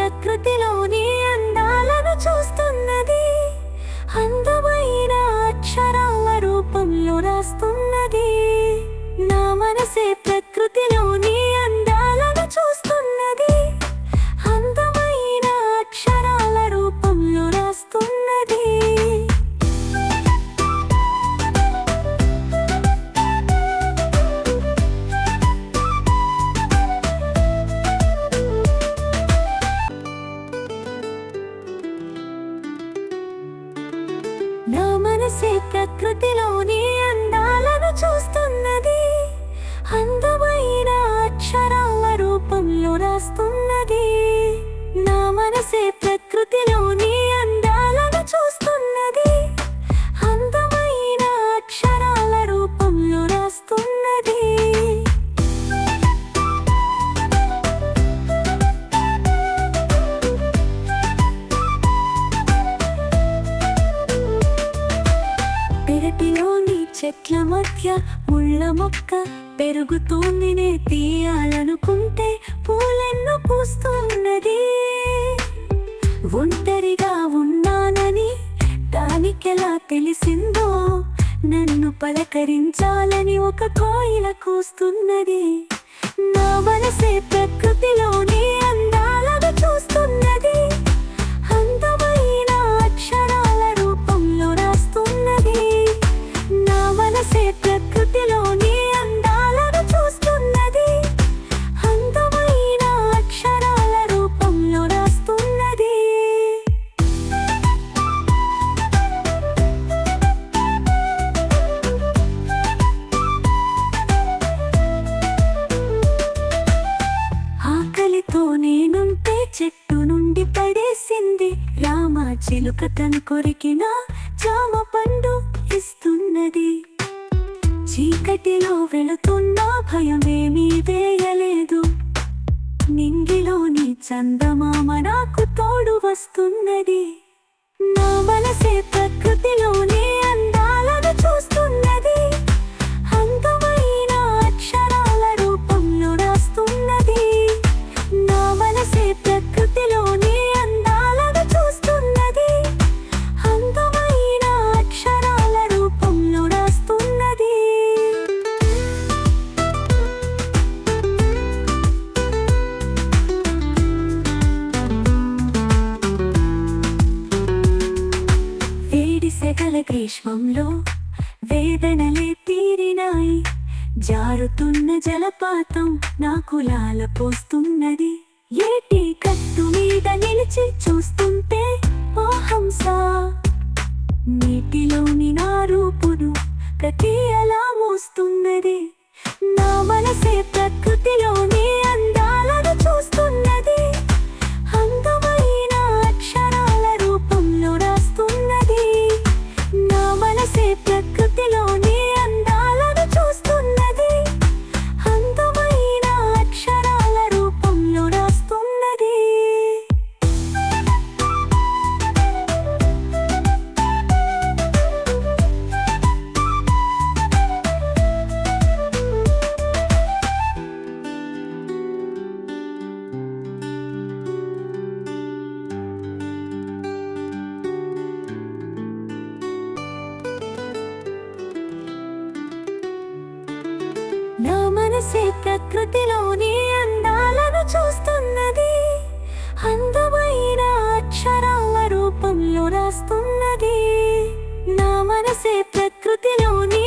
ప్రకృతిలోని నా ప్రకృతిలోని అందాలను చూస్తున్నది. అందమైన అక్షరాల రూపంలో రాస్తున్నది. నా మనసే ప్రకృతిలోని అందాలను చూస్తున్నది. అందమైన అక్షరాల రూపంలో రాస్తున్నది. చెట్ల మధ్య ముళ్ళ మొక్క పెరుగుతోంది నే తీయాలనుకుంటే పూలెన్నో పూస్తున్నది. ఒంటరిగా ఉన్నానని దానికెలా తెలిసిందో నన్ను పలకరించాలని ఒక కోయిల కూస్తున్నది. నా మనసే ప్రకృతిలోన మనసే ప్రకృతిలోని అందాలను చూస్తున్నది. అందమైన అక్షరాల రూపంలో రాస్తున్నది. ఆకలితో నేనుంటే చెట్టు నుండి పడేసింది. రామ చిలుక తను కొరికిన జామ పండు ఇస్తున్నది. చీకటిలో వెళుతున్నా భయమేమీ వేయలేదు. నింగిలోని చందమామ నాకు తోడు వస్తున్నది. నా మనసే ప్రకృతిలోనే గ్రీష్మంలో వేదనలే తీరినాయి. జారుతున్న జలపాతం నా కులాల పోస్తున్నది. ఏటి కట్టు మీద నిలిచి చూస్తుంటే ఓ హంస నీటిలోని నా రూపును ప్రతి అలా మోస్తున్నది. నా మనసే ప్రకృతిలోని ప్రకృతిలోని అందాలను చూస్తున్నది. అందమైన అక్షరాల రూపంలో రాస్తున్నది. నా మనసే ప్రకృతిలోని